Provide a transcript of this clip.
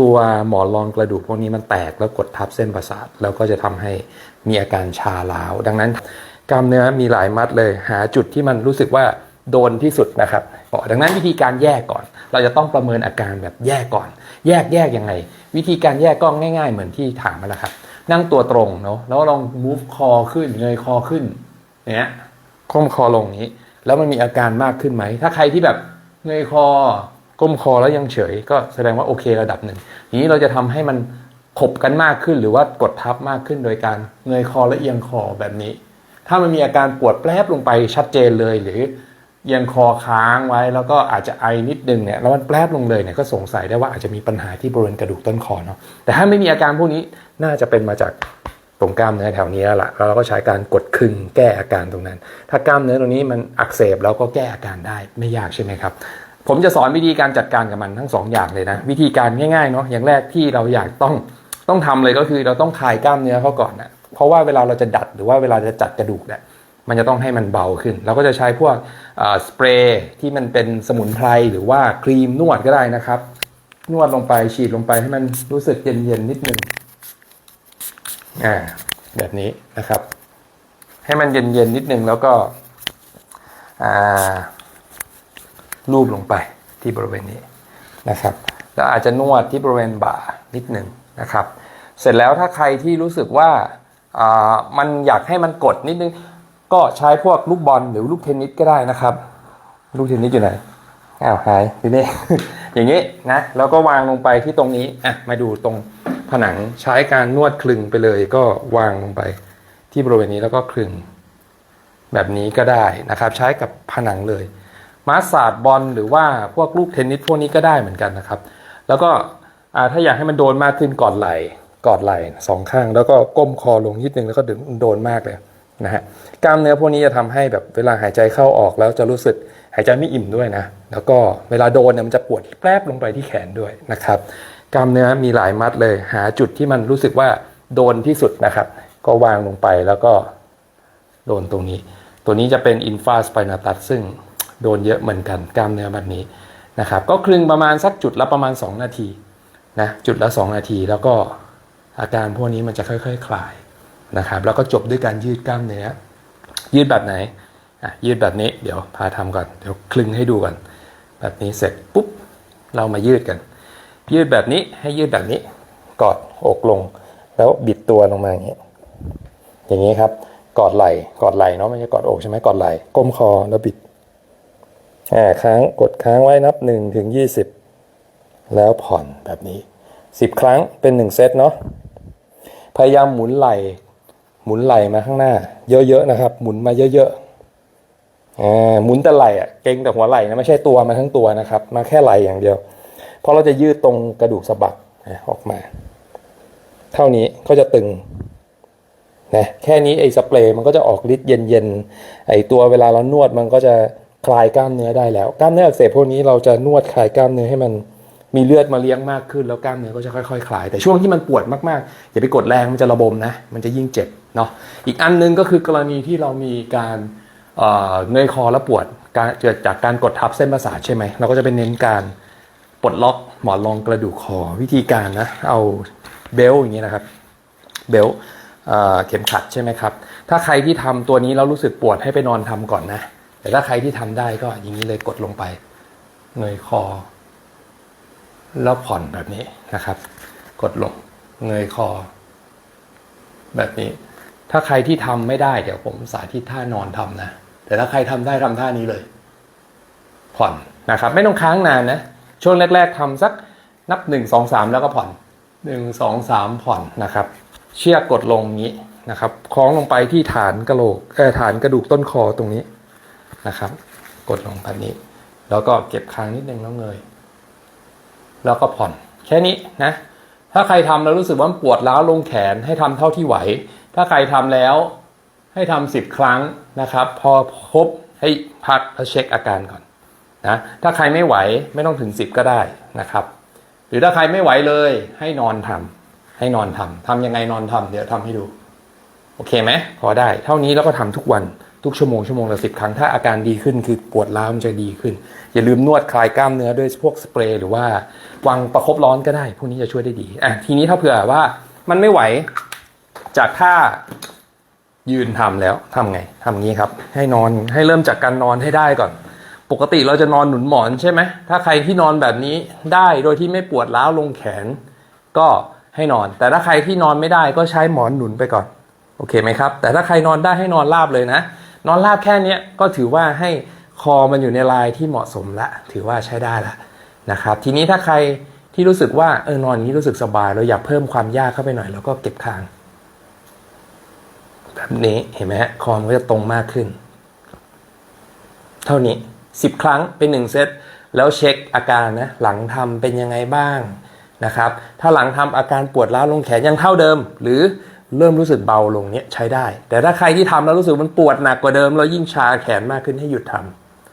ตัวหมอนรองกระดูกพวกนี้มันแตกแล้วกดทับเส้นประสาท แล้วก็จะทำให้มีอาการชาล้าว ดังนั้นกล้ามเนื้อมีหลายมัดเลย หาจุดที่มันรู้สึกว่าโดนที่สุดนะครับดังนั้นวิธีการแยกก่อน เราจะต้องประเมินอาการแบบแยกก่อน แยกแยกยังไง วิธีการแยกก็ง่าย ๆ เหมือนที่ถามมาแล้วครับ นั่งตัวตรงเนาะแล้วลอง move คอขึ้นเงยคอขึ้นเนี้ยก้มคอลงนี้ แล้วมันมีอาการมากขึ้นไหม ถ้าใครที่แบบเงยคอ ก้มคอแล้วยังเฉย ก็แสดงว่าโอเคระดับหนึ่งทีนี้เราจะทำให้มันขบกันมากขึ้นหรือว่ากดทับมากขึ้นโดยการเงยคอและเอียงคอแบบนี้ ถ้ามันมีอาการปวดแปรบลงไปชัดเจนเลยหรือเอียงคอค้างไว้แล้วก็อาจจะไอนิดนึงเนี่ยแล้วมันแปรบลงเลยเนี่ยก็สงสัยได้ว่าอาจจะมีปัญหาที่บริเวณกระดูกต้นคอเนาะแต่ถ้าไม่มีอาการพวกนี้น่าจะเป็นมาจากตรงกล้ามเนื้อแถวนี้แล้วละแล้วเราก็ใช้การกดคึงแก้อาการตรงนั้น ถ้ากล้ามเนื้อตรงนี้มันอักเสบแล้วก็แก้อาการได้ไม่ยากใช่ไหมครับ ผมจะสอนวิธีการจัดการกับมันทั้งสองอย่างเลยนะ วิธีการง่ายๆเนาะอย่างแรกที่เราอยากต้องต้องทำเลยก็คือเราต้องคลายกล้ามเนื้อเขาก่อนนะเพราะว่าเวลาเราจะดัดหรือว่าเวลาจะจัดกระดูกเนี่ยมันจะต้องให้มันเบาขึ้น เราก็จะใช้พวกสเปรย์ที่มันเป็นสมุนไพรหรือว่าครีมนวดก็ได้นะครับ นวดลงไปฉีดลงไปให้มันรู้สึกเย็นๆนิดนึงอ่าแบบนี้นะครับ ให้มันเย็นๆนิดนึงแล้วก็อ่า รูปลงไปที่บริเวณนี้นะครับ แล้วอาจจะนวดที่บริเวณบ่านิดหนึ่งนะครับ เสร็จแล้วถ้าใครที่รู้สึกว่าามันอยากให้มันกดนิดนึง ก็ใช้พวกลูกบอลหรือลูกเทนนิสก็ได้นะครับ ลูกเทนนิสอยู่ไหนอ้าวหายอยู่นี่อย่างนี้นะแล้วก็วางลงไปที่ตรงนี้อะมาดูตรงผนังใช้การนวดคลึงไปเลย ก็วางลงไปที่บริเวณนี้แล้วก็คลึงแบบนี้ก็ได้นะครับ ใช้กับผนังเลย มาสซาดบอลหรือว่าพวกลูกเทนนิสพวกนี้ก็ได้เหมือนกันนะครับ แล้วก็ถ้าอยากให้มันโดนมากขึ้นกอดไหล่กอดไหล่สองข้าง แล้วก็ก้มคอลงนิดนึงแล้วก็ดึงโดนมากเลยนะฮะกล้ามเนื้อพวกนี้จะทำให้แบบเวลาหายใจเข้าออกแล้วจะรู้สึกหายใจไม่อิ่มด้วยนะ แล้วก็เวลาโดนเนี่ยมันจะปวดแปรบลงไปที่แขนด้วยนะครับกล้ามเนื้อมีหลายมัดเลย หาจุดที่มันรู้สึกว่าโดนที่สุดนะครับ ก็วางลงไปแล้วก็โดนตรงนี้ ตัวนี้จะเป็นอินฟาสไปนาตัสซึ่ง โดนเยอะเหมือนกันกล้ามเนื้อแบบนี้นะครับ ก็คลึงประมาณสักจุดละประมาณ 2 นาทีนะจุดละ 2 นาทีแล้วก็อาการพวกนี้มันจะค่อยๆคคลายนะครับ แล้วก็จบด้วยการยืดกล้ามเนื้อยืดแบบไหนอะยืดแบบนี้เดี๋ยวพาทำก่อนเดี๋ยวคลึงให้ดูก่อน แบบนี้เสร็จปุ๊บเรามายืดกัน ยืดแบบนี้ให้ยืดแบบนี้กอดอกลง แล้วบิดตัวลงมาอย่างนี้อย่างนี้ครับกอดไหล่กอดไหล่เนาะไม่ใช่กอดอกใช่ไหมกอดไหล่ก้มคอแล้วบิด อ่าค้างกดค้างไว้นับ1นถึงยีแล้วผ่อนแบบนี้ 10 ครั้งเป็น 1 เซตเนาะพยายามหมุนไหล่หมุนไหล่มาข้างหน้า เยอะๆนะครับ หมุนมาเยอะๆอ่าหมุนแต่ไหล่อะเก่งแต่หัวไหล่นะไม่ใช่ตัวมาทั้งตัวนะครับ มาแค่ไหล่อย่างเดียวเพราะเราจะยืดตรงกระดูกสะบักออกมา เท่านี้ก็จะตึงนะแค่นี้ไอ้สเปรย์มันก็จะออกฤทธิ์เย็นๆไอ้ตัวเวลาเรานวดมันก็จะ คลายกล้ามเนื้อได้แล้ว กล้ามเนื้ออักเสบพวกนี้เราจะนวดคลายกล้ามเนื้อให้มันมีเลือดมาเลี้ยงมากขึ้นแล้วกล้ามเนื้อก็จะค่อยๆคลาย แต่ช่วงที่มันปวดมากๆ อย่าไปกดแรงมันจะระบมนะ มันจะยิ่งเจ็บเนาะอีกอันนึงก็คือกรณีที่เรามีการเอ่อเงยคอแล้วปวดการเกิดจากการกดทับเส้นประสาทใช่ไหมเราก็จะเป็นเน้นการปลดล็อกหมอนรองกระดูกคอวิธีการนะเอาเบลต์อย่างนี้นะครับเบลต์เอ่อเข็มขัดใช่ไหมครับถ้าใครที่ทำตัวนี้แล้วรู้สึกปวดให้ไปนอนทำก่อนนะ แต่ถ้าใครที่ทำได้ก็อย่างนี้เลยกดลงไปเงยคอ แล้วผ่อนแบบนี้นะครับ กดลงเงยคอ แบบนี้ ถ้าใครที่ทำไม่ได้ เดี๋ยวผมสาธิตท่านอนทำนะแต่ถ้าใครทำได้ทำท่านี้เลย ผ่อนนะครับ ไม่ต้องค้างนานนะช่วงแรก ๆทำสักนับหนึ่งสองสามแล้วก็ผ่อนหนึ่งสองสามผ่อนนะครับ เชือกกดลงงนี้นะครับ คล้องลงไปที่ฐานกระโหลกเออฐานกระดูกต้นคอตรงนี้ นะครับ กดลงแบบนี้ แล้วก็เก็บค้างนิดนึงแล้วเงย แล้วก็ผ่อนแค่นี้นะ ถ้าใครทำแล้วรู้สึกว่ามันปวดร้าวลงแขนให้ทำเท่าที่ไหว ถ้าใครทำแล้วให้ทำสิบครั้งนะครับ พอครบให้พักแล้วเช็คอาการก่อนนะถ้าใครไม่ไหวไม่ต้องถึงสิบก็ได้นะครับ หรือถ้าใครไม่ไหวเลยให้นอนทำให้นอนทำทำยังไงนอนทำเดี๋ยวทำให้ดู โอเคไหมพอได้ เท่านี้แล้วก็ทำทุกวัน ทุกชั่วโมงชั่วโมงละสิบครั้งถ้าอาการดีขึ้นคือปวดร้าวมันจะดีขึ้น อย่าลืมนวดคลายกล้ามเนื้อด้วยพวกสเปรย์หรือว่าวางประคบร้อนก็ได้ พวกนี้จะช่วยได้ดีอะทีนี้ถ้าเผื่อว่ามันไม่ไหวจากท่ายืนทำแล้วทำไงทำงี้ครับ ให้นอนให้เริ่มจากการนอนให้ได้ก่อน ปกติเราจะนอนหนุนหมอนใช่ไหมถ้าใครที่นอนแบบนี้ได้โดยที่ไม่ปวดร้าวลงแขน ก็ให้นอน แต่ถ้าใครที่นอนไม่ได้ก็ใช้หมอนหนุนไปก่อน โอเคไหมครับ แต่ถ้าใครนอนได้ให้นอนราบเลยนะ นอนราบแค่เนี้ยก็ถือว่าให้คอมันอยู่ในลายที่เหมาะสมละถือว่าใช้ได้ละนะครับ ทีนี้ถ้าใครที่รู้สึกว่าเออนอนอย่างนี้รู้สึกสบายเราอยากเพิ่มความยากเข้าไปหน่อยเราก็เก็บคางแบบนี้เห็นไหมฮะคอมันก็จะตรงมากขึ้น เท่านี้ 10 ครั้งเป็น1เซตแล้วเช็คอาการนะหลังทำเป็นยังไงบ้างนะครับ ถ้าหลังทำอาการปวดร้าวลงแขนยังเท่าเดิม หรือ เริ่มรู้สึกเบาลงเนี้ยใช้ได้ แต่ถ้าใครที่ทำแล้วรู้สึกมันปวดหนักกว่าเดิม แล้วยิ่งชาแขนมากขึ้นให้หยุดท